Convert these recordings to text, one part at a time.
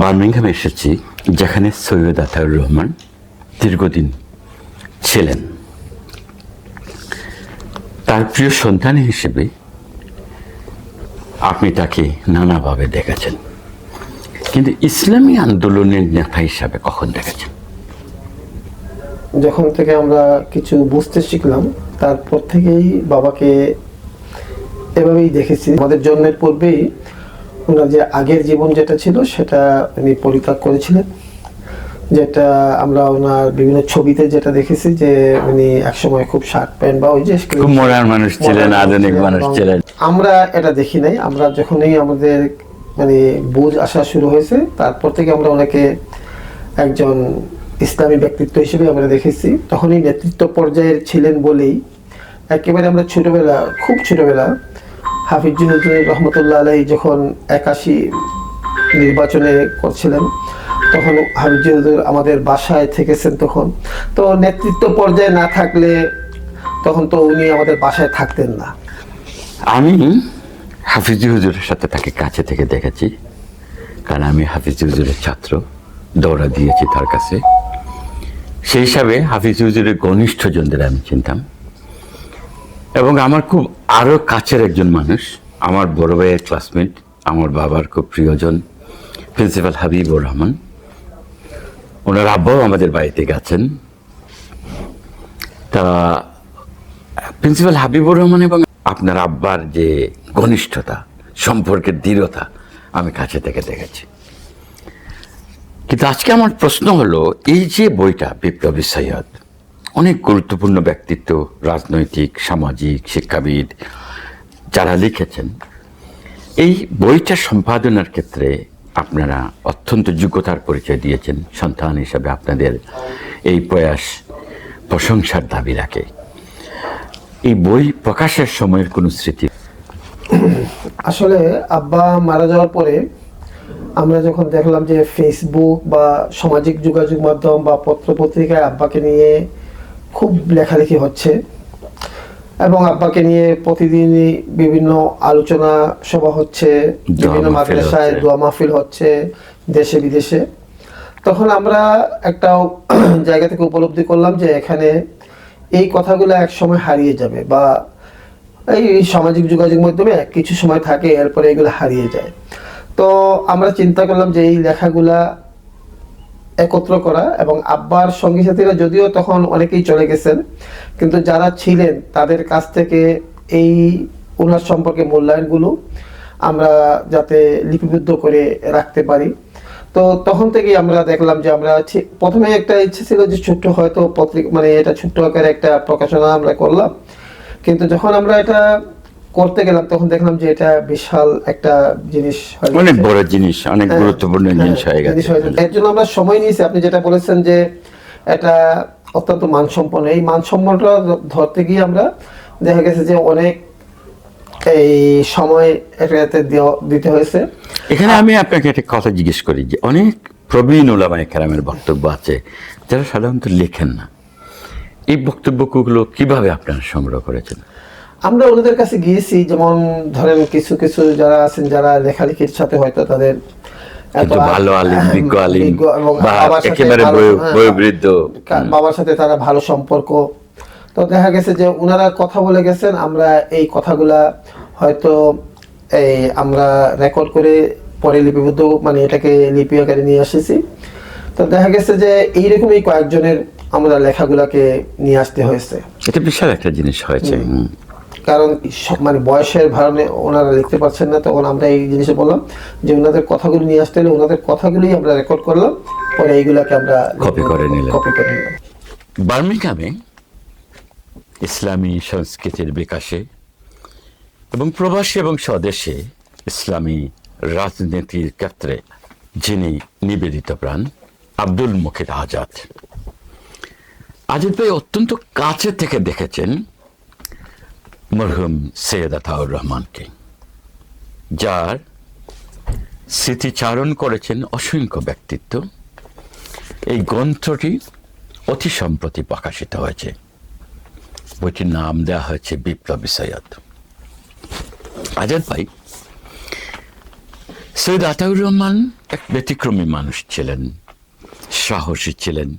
বার্মিংহামে এসেছি, যেখানে সৈয়দ আতাউর রহমান দীর্ঘদিন ছিলেন। তার প্রিয় সন্তান হিসেবে আপনি তাকে নানাভাবে দেখেছেন। কিন্তু ইসলামী আন্দোলনের নেতা হিসাবে কখন দেখেছেন? যখন থেকে আমরা কিছু বুঝতে শিখলাম, তারপর থেকেই বাবাকে এভাবেই দেখেছি। আমাদের জন্মের পূর্বেই ওনার যে আগের জীবন যেটা ছিল সেটা উনি পরিত্যাগ করেছিলেন। যেটা আমরা ওনার বিভিন্ন ছবিতে যেটা দেখেছি যে উনি একসময় খুব শার্ট প্যান্ট বা ওই যে মানুষ ছিলেন আধুনিক মানুষ ছিলেন। আমরা এটা দেখি নাই। আমরা যখনই আমাদের মানে বুঝ আসা শুরু হয়েছে তারপর থেকে আমরা ওনাকে একজন ইসলামী ব্যক্তিত্ব হিসেবে আমরা দেখেছি। তখনই নেতৃত্ব পর্যায়ের ছিলেন বলেই একেবারে আমরা ছোটবেলা খুব ছোটবেলা হাফিজুল রহমতুল্লাহ যখন একাশি নির্বাচনে করছিলেন, তখন হাফিজুল আমাদের বাসায় থেকেছেন তখন। তো নেতৃত্ব পর্যায়ে না থাকলে তখন তো উনি আমাদের বাসায় থাকতেন না। আমি হাফিজি হুজুরের সাথে তাকে কাছে থেকে দেখেছি, কারণ আমি হাফিজি হুজুরের ছাত্র, দৌড়া দিয়েছি তার কাছে। সেই হিসাবে হাফিজ হুজুরের ঘনিষ্ঠ জনদের আমি চিনতাম। এবং আমার খুব আরও কাছের একজন মানুষ, আমার বড় ভাইয়ের ক্লাসমেট আমার বাবার খুব প্রিয়জন প্রিন্সিপাল হাবিবুর রহমান। ওনার আব্বাও আমাদের বাড়িতে গেছেন। তা প্রিন্সিপাল হাবিবুর রহমান এবং আপনার আব্বার যে ঘনিষ্ঠতা, সম্পর্কের দৃঢ়তা, আমি কাছে থেকে দেখেছি। কিন্তু আজকে আমার প্রশ্ন হলো, এই যে বইটা বিপ্লবী সৈয়দ অনেক গুরুত্বপূর্ণ ব্যক্তিত্ব, রাজনৈতিক, সামাজিক, শিক্ষাবিদ, যারা লিখেছেন। এই বইটা সম্পাদনার ক্ষেত্রে আপনারা অত্যন্ত যোগ্যতার পরিচয় দিয়েছেন, সন্তান হিসাবে আপনাদের এই প্রয়াস, প্রশংসার দাবি রাখে। এই বই প্রকাশের সময়ের কোনো স্মৃতি? আসলে আব্বা মারা যাওয়ার পরে আমরা যখন দেখলাম যে ফেসবুক বা সামাজিক যোগাযোগ মাধ্যম বা পত্র পত্রিকায় আব্বাকে নিয়ে খুব লেখালেখি হচ্ছে। এবং আব্বাকে নিয়ে প্রতিদিনই বিভিন্ন আলোচনা সভা হচ্ছে বিভিন্ন মাদ্রাসায় দোয়া মাহফিল হচ্ছে দেশে বিদেশে। তখন আমরা একটা জায়গা থেকে উপলব্ধি করলাম যে এখানে এই কথাগুলো এক সময় হারিয়ে যাবে বা এই সামাজিক যোগাযোগ মাধ্যমে কিছু সময় থাকে এরপরে এগুলো হারিয়ে যায়। তো আমরা চিন্তা করলাম যে এই লেখাগুলা একত্র করা এবং আব্বার সঙ্গী সাথীরা যদিও তখন অনেকেই চলে গেছেন, কিন্তু যারা ছিলেন তাদের কাছ থেকে এই ওনার সম্পর্কে মূল্যায়নগুলো আমরা যাতে লিপিবদ্ধ করে রাখতে পারি। তো তখন থেকেই আমরা দেখলাম যে আমরা প্রথমে একটা ইচ্ছে ছিল যে ছোট্ট হয়তো পত্রিকা মানে এটা ছোট্ট আকারে একটা প্রকাশনা আমরা করলাম, কিন্তু যখন আমরা এটা করতে গেলাম তখন দেখলাম যে এটা বিশাল একটা জিনিস অনেক বড় জিনিস অনেক হ্যাঁ, গুরুত্বপূর্ণ হ্যাঁ, জিনিস হয়ে গেছে। এর জন্য আমরা সময় নিয়েছি। আপনি যেটা বলেছেন যে এটা অত্যন্ত মানসম্পন্ন। এই মানসম্পন্নটা ধরতে গিয়ে আমরা দেখা গেছে যে অনেক এই সময় এটাতে দিতে হয়েছে। এখানে আমি আপনাকে একটা কথা জিজ্ঞেস করি যে অনেক প্রবীণ ওলামায় কেরামের বক্তব্য আছে যারা সাধারণত লেখেন না। এই বক্তব্যগুলো কীভাবে আপনারা সংগ্রহ করেছেন? আমরা ওনাদের কাছে গিয়েছি যেমন ধরেন কিছু কিছু যারা আছেন যারা লেখালেখির সাথে হয়তো তাদের ভালো আলিম বিজ্ঞ আলিম এবং বাবার সাথে একেবারে ভালো- বয়- বয়োবৃদ্ধ। বাবার সাথে তারা ভালো সম্পর্ক। তো দেখা গেছে যে ওনারা কথা বলে গেছেন আমরা এই কথাগুলা হয়তো এই আমরা রেকর্ড করে পরে লিপিবদ্ধ মানে এটাকে লিপি আকারে নিয়ে এসেছি তো দেখা গেছে যে এইরকমই কয়েকজনের আমরা লেখাগুলাকে নিয়ে আসতে হয়েছে। এটা বিশাল একটা জিনিস হয়েছে। কারণ মানে বয়সের ভারণে ওনারা লিখতে পারছেন না তখন আমরা এই জিনিসে বললাম যে ওনাদের কথাগুলো নিয়ে আসতে হলে ওনাদের কথাগুলি আমরা রেকর্ড করলাম পরে এইগুলাকে আমরা Copy করে নিলাম। কপি করে নিলাম। বার্মিংহামে ইসলামী সংস্কৃতির বিকাশে এবং প্রবাসী এবং স্বদেশে ইসলামী রাজনীতির ক্ষেত্রে যিনি নিবেদিত প্রাণ আব্দুল মুকিদ আজাদ। আজাদ ভাই অত্যন্ত কাছে থেকে দেখেছেন মরহুম সৈয়দ আতাউর রহমানকে, যার স্মৃতিচারণ করেছেন অসংখ্য ব্যক্তিত্ব। এই গ্রন্থটি অতি সম্প্রতি প্রকাশিত হয়েছে। বইটির নাম দেওয়া হয়েছে বিপ্লবী সৈয়দ। আজাদ ভাই, সৈয়দ আতাউর রহমান এক ব্যতিক্রমী মানুষ ছিলেন, সাহসী ছিলেন,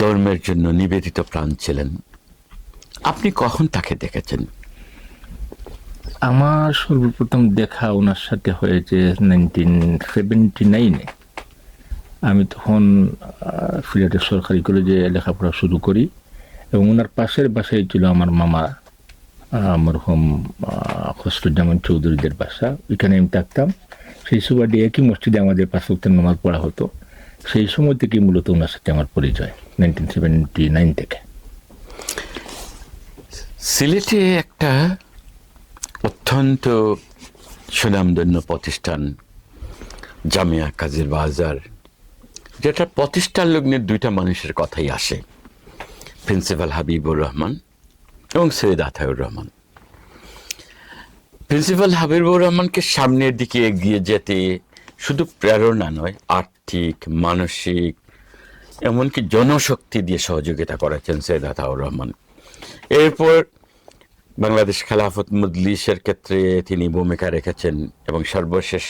ধর্মের জন্য নিবেদিত প্রাণ ছিলেন আপনি কখন তাকে দেখেছেন? আমার সর্বপ্রথম দেখা ওনার সাথে হয়েছে নাইনটিন সেভেন্টি নাইনে আমি তখন সিলেটের সরকারি কলেজে লেখাপড়া শুরু করি এবং ওনার পাশের বাসায় ছিল আমার মামা মরহুম খসরুজ্জামান চৌধুরীদের বাসা। ওইখানে আমি থাকতাম। সেই সুবাদে একই মসজিদে আমাদের ওয়াক্তের নামাজ পড়া হতো। সেই সময় থেকেই মূলত ওনার সাথে আমার পরিচয় নাইনটিন সেভেন্টি নাইন থেকে। সিলেটে একটা অত্যন্ত সুনামধন্য প্রতিষ্ঠান, জামিয়া কাজীর বাজার, যেটা প্রতিষ্ঠান লগ্নের দুইটা মানুষের কথাই আসে, প্রিন্সিপাল হাবিবুর রহমান এবং সৈয়দ আতাউর রহমান। প্রিন্সিপাল হাবিবুর রহমানকে সামনের দিকে এগিয়ে যেতে শুধু প্রেরণা নয়, আর্থিক, মানসিক, এমনকি জনশক্তি দিয়ে সহযোগিতা করেছেন সৈয়দ আতাউর রহমান। এরপর বাংলাদেশ খেলাফত মজলিসের ক্ষেত্রে তিনি ভূমিকা রেখেছেন এবং সর্বশেষ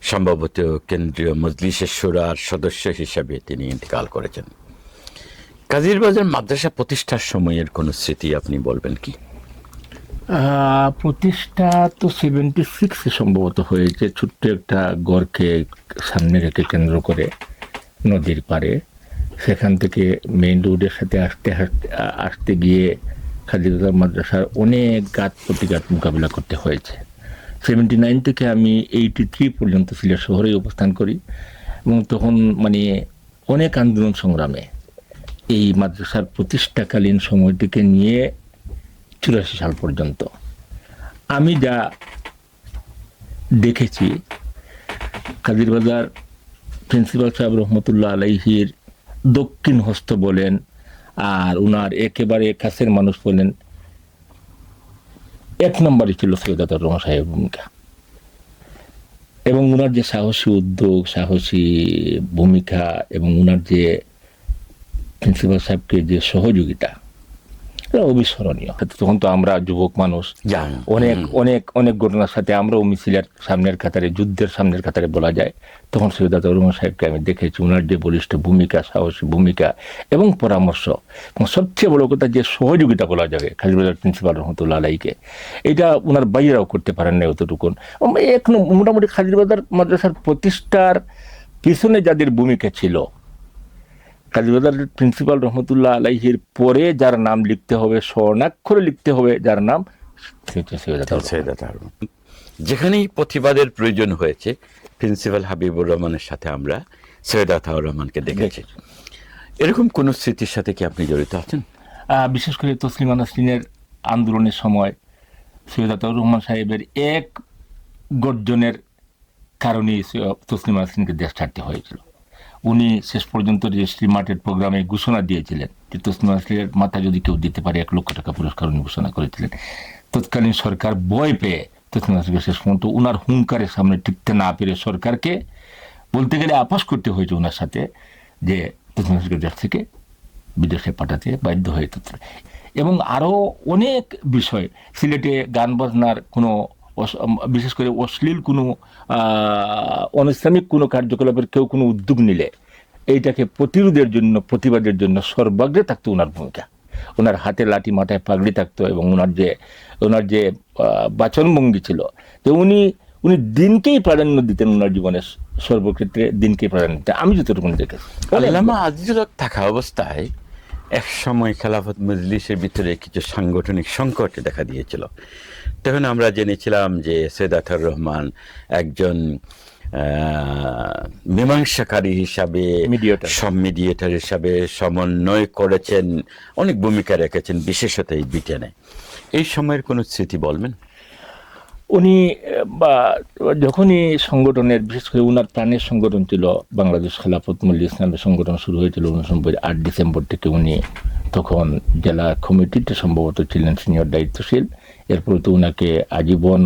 সম্ভবত কেন্দ্রীয় মজলিসের সুরার সদস্য হিসাবে তিনি ইন্তেকাল করেছেন। কাজীর বাজার মাদ্রাসা প্রতিষ্ঠার সময়ের কোনো স্মৃতি আপনি বলবেন কি? প্রতিষ্ঠা তো সেভেন্টি সিক্সে সম্ভবত হয়েছে, ছোট্ট একটা গড়কে সামনে রেখে কেন্দ্র করে নদীর পাড়ে। সেখান থেকে মেইন রোডের সাথে আসতে আসতে গিয়ে খাদিজা মাদ্রাসার অনেক গাত প্রতিঘাত মোকাবিলা করতে হয়েছে। সেভেন্টি নাইন থেকে আমি এইটি থ্রি পর্যন্ত সিলেট শহরেই অবস্থান করি এবং তখন মানে অনেক আন্দোলন সংগ্রামে এই মাদ্রাসার প্রতিষ্ঠাকালীন সময়টিকে নিয়ে চুরাশি সাল পর্যন্ত। আমি যা দেখেছি কাদিরবাজার প্রিন্সিপাল সাহেব রহমতুল্লাহ আলাইহির দক্ষিণ হস্ত বলেন, আর উনার একেবারে কাছের মানুষ বলেন, এক নম্বরই ছিল সৈয়দ রহমান সাহেবের ভূমিকা। এবং উনার যে সাহসী উদ্যোগ, সাহসী ভূমিকা, এবং উনার যে প্রিন্সিপাল সাহেবকে যে সহযোগিতা এটা অবিস্মরণীয়। তখন তো আমরা যুবক মানুষ। জান। অনেক অনেক অনেক ঘটনার সাথে আমরাও মিছিলের সামনের কাতারে যুদ্ধের সামনের কাতারে বলা যায়। তখন সৈয়দ আতাউর রহমান সাহেবকে আমি দেখেছি ওনার যে বলিষ্ঠ ভূমিকা সাহসী ভূমিকা এবং পরামর্শ। এবং সবচেয়ে বড় কথা যে সহযোগিতা বলা যাবে খালিবাজার প্রিন্সিপাল রহমতুল্লাহ আলাইকে। এটা ওনার বাইরেও করতে পারেন না অতটুকুন। এখন মোটামুটি খালিবাজার মাদ্রাসার প্রতিষ্ঠার পিছনে যাদের ভূমিকা ছিল কাজীবাজার প্রিন্সিপাল রহমতুল্লাহ আলাইহির পরে যার নাম লিখতে হবে স্বর্ণাক্ষরে লিখতে হবে যার নাম। যেখানেই প্রতিবাদের প্রয়োজন হয়েছে প্রিন্সিপাল হাবিবুর রহমানের সাথে আমরা সৈয়দ আতাউর রহমানকে দেখেছি। এরকম কোন স্মৃতির সাথে কি আপনি জড়িত আছেন? বিশেষ করে তসলিমা নাসরিনের আন্দোলনের সময় সৈয়দ আতাউর রহমান সাহেবের এক গর্জনের কারণেই তসলিমা নাসরিনকে দেশ ছাড়তে হয়েছিল। উনি শেষ পর্যন্ত রেজিস্ট্রি মার্টের প্রোগ্রামে ঘোষণা দিয়েছিলেন। তসলিমা মাথা যদি কেউ দিতে পারে, এক লক্ষ টাকা পুরস্কার উনি ঘোষণা করেছিলেন। তৎকালীন সরকার ভয় পেয়ে নাসরিনকে শেষ পর্যন্ত উনার হুঙ্কারের সামনে টিকতে না পেরে সরকারকে বলতে গেলে আপোষ করতে হয়েছে ওনার সাথে যে নাসরিনকে দেশ থেকে বিদেশে পাঠাতে বাধ্য হয়ে এবং আরও অনেক বিষয় সিলেটে গান বাজনার কোনো বিশেষ করে অশ্লীল কোনো অনিসলামিক কোনো কার্যকলাপের কেউ কোনো উদ্যোগ নিলে এইটাকে প্রতিরোধের জন্য, প্রতিবাদের জন্য সর্বাগ্রে থাকতো ওনার ভূমিকা। ওনার হাতে লাঠি, মাথায় পাগড়ি থাকতো এবং ওনার যে ওনার যে বাচনভঙ্গি ছিল যে উনি উনি দিনকেই প্রাধান্য দিতেন ওনার জীবনের সর্বক্ষেত্রে দিনকেই প্রাধান্য দিতেন। আমি যতটুকু দেখেছি। আল্লামা আজিজুল থাকা অবস্থায় এক সময় খেলাফত মজলিসের ভিতরে কিছু সাংগঠনিক সংকট দেখা দিয়েছিল। তখন আমরা জেনেছিলাম যে সৈয়দ আতাউর রহমান একজন মীমাংসাকারী হিসাবে. সব মিডিয়েটার হিসাবে সমন্বয় করেছেন অনেক ভূমিকা রেখেছেন বিশেষত এই ব্রিটেনে। এই সময়ের কোনো স্মৃতি বলবেন? উনি বা যখনই সংগঠনের বিশেষ করে উনার প্রাণের সংগঠন ছিল বাংলাদেশ খেলাফত মল্লি ইসলামের সংগঠন শুরু হয়েছিল উনসম্ভব আট ডিসেম্বর থেকে উনি তখন জেলা কমিটিতে সম্ভবত ছিলেন সিনিয়র দায়িত্বশীল। এরপরে তো উনাকে আজীবন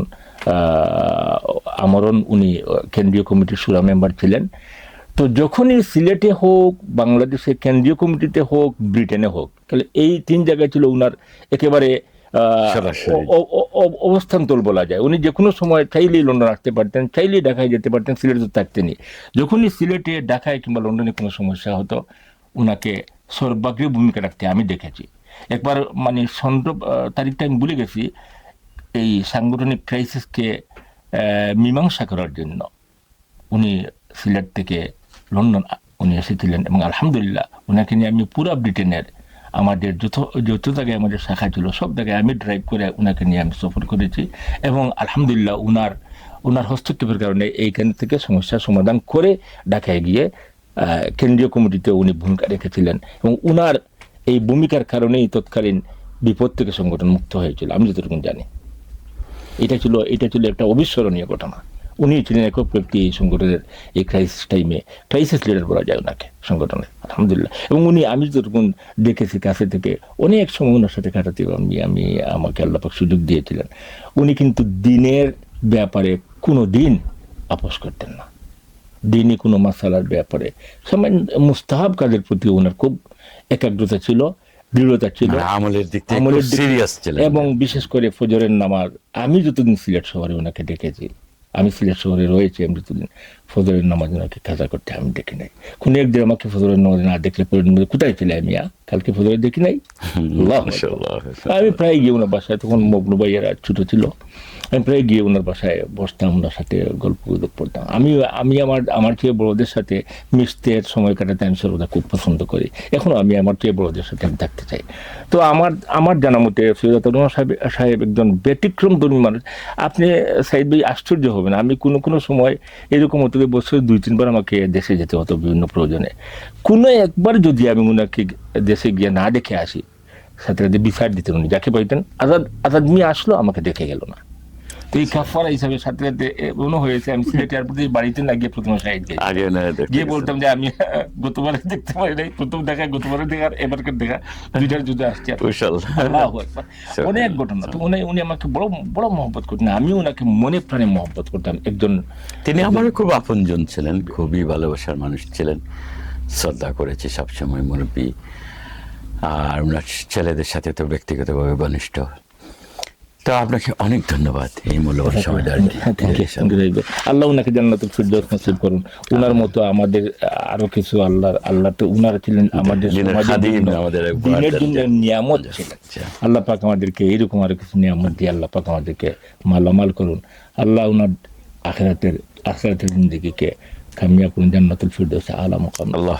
আমরণ উনি কেন্দ্রীয় কমিটির সুরা মেম্বার ছিলেন। তো যখনই সিলেটে হোক বাংলাদেশে কেন্দ্রীয় কমিটিতে হোক ব্রিটেনে হোক তাহলে এই তিন জায়গায় ছিল উনার একেবারে অবস্থান তোল বলা যায়। উনি যে কোনো সময় চাইলেই লন্ডন আসতে পারতেন চাইলেই ঢাকায় যেতে পারতেন সিলেটে তো থাকতেনই। যখনই সিলেটে ঢাকায় কিংবা লন্ডনে কোনো সমস্যা হতো ওনাকে সর্বাগ্রে ভূমিকা রাখতে আমি দেখেছি। একবার মানে চন্দ্র তারিখটা আমি ভুলে গেছি এই সাংগঠনিক ক্রাইসিসকে মীমাংসা করার জন্য উনি সিলেট থেকে লন্ডন উনি এসেছিলেন এবং আলহামদুলিল্লাহ ওনাকে নিয়ে আমি পুরো ব্রিটেনের আমাদের যত যত জায়গায় আমাদের শাখা ছিল, সব জায়গায় আমি ড্রাইভ করে ওনাকে নিয়ে আমি সফর করেছি এবং আলহামদুলিল্লাহ উনার ওনার হস্তক্ষেপের কারণে এইখান থেকে সমস্যার সমাধান করে ঢাকায় গিয়ে কেন্দ্রীয় কমিটিতে উনি ভূমিকা রেখেছিলেন এবং উনার এই ভূমিকার কারণেই তৎকালীন বিপদ থেকে সংগঠন মুক্ত হয়েছিল। আমি যতটুকু জানি। এটা ছিল এটা ছিল একটা অবিস্মরণীয় ঘটনা। উনি ছিলেন একক ব্যক্তি এই সংগঠনের, এই ক্রাইসিস টাইমে ক্রাইসিস লিডার বলা যায় ওনাকে সংগঠনে আলহামদুলিল্লাহ। এবং উনি, আমি যতটুকু দেখেছি কাছে থেকে, অনেক সময় ওনার সাথে কাটাতে আমি আমি আমাকে আল্লাপাক সুযোগ দিয়েছিলেন। উনি কিন্তু দিনের ব্যাপারে কোনো দিন আপোষ করতেন না। দিনই কোনো মাসালার ব্যাপারে। সামান্য মুস্তাহাব কাজের প্রতি ওনার খুব একাগ্রতা ছিল। দৃঢ়তা ছিল। মানে আমলের দিক থেকে আমলের সিরিয়াস ছিল এবং বিশেষ করে ফজরের নামাজ আমি যতদিন সিলেট শহরে ওনাকে ডেকেছি আমি সিলেট শহরে রয়েছি আমি যতদিন ফজরের নামাজ ওনাকে কাজা করতে আমি দেখি নাই। কোনো একদিন আমাকে ফজরের নামাজ না দেখলে পরে কোথায় ছিলে আমি কালকে ফজরে দেখি নাই। আমি প্রায় গিয়ে ওনার বাসায় তখন মগ্ন ভাইয়েরা ছোট ছিল আমি প্রায় গিয়ে ওনার বাসায় বসতাম ওনার সাথে গল্প গুজব করতাম। আমি আমি আমার আমার চেয়ে বড়দের সাথে মিশতে সময় কাটাতে আমি সর্বদা খুব পছন্দ করি। এখনও আমি আমার চেয়ে বড়দের সাথে আমি থাকতে চাই। তো আমার আমার জানা মতে সৈয়দ সাহেব সাহেব একজন ব্যতিক্রম ধর্মী মানুষ। আপনি সাইদ ভাই আশ্চর্য হবেন আমি কোনো কোনো সময় এরকম যে বছরে দুই, তিনবার আমাকে দেশে যেতে হতো বিভিন্ন প্রয়োজনে। কোনো একবার যদি আমি ওনাকে দেশে গিয়ে না দেখে আসি সাথে সাথে বিচার দিতেন উনি। যাকে পাইতেন আজাদ আজাদ মিয়া আসলো, আমাকে দেখে গেল না। এই কাফারা হিসাবে সাথে সাথে মনে হয়েছে আমি সিলেট এয়ারপোর্টে বাড়িতে না গিয়ে প্রথমে সাইড গিয়ে আগে না গিয়ে বলতাম যে আমি গতবারে দেখতে পারি নাই প্রথম দেখা গতবারে দেখার এবারকার দেখা দুইটার যুদ্ধে আসছে আর। অনেক ঘটনা। তো উনি উনি আমাকে বড় বড় মহব্বত করতেন। আমি ওনাকে মনে প্রাণে মহব্বত করতাম। একজন তিনি আমার খুব আপনজন ছিলেন খুবই ভালোবাসার মানুষ ছিলেন। শ্রদ্ধা করেছি সবসময় মুরব্বী। আর ওনার ছেলেদের সাথে তো ব্যক্তিগতভাবে ঘনিষ্ঠ। তো আপনাকে অনেক ধন্যবাদ এই মূল্যবান সময় হ্যাঁ, very much. আল্লাহ উনাকে জান্নাতুল ফিরদৌস নসিব করুন। উনার মতো আমাদের আরও কিছু আল্লাহ আল্লাহ তো উনারা ছিলেন আমাদের দিনের জন্য, নিয়ামত আচ্ছা। আল্লাহ পাক আমাদেরকে এইরকম আরও কিছু নিয়ামত দিয়ে আল্লাহ পাক আমাদেরকে মালামাল করুন। আল্লাহ উনার আখেরাতের আখেরাতের জিন্দগিকে কামিয়া করুন জান্নাতুল ফিরদৌসে আলা মুকাম আল্লাহ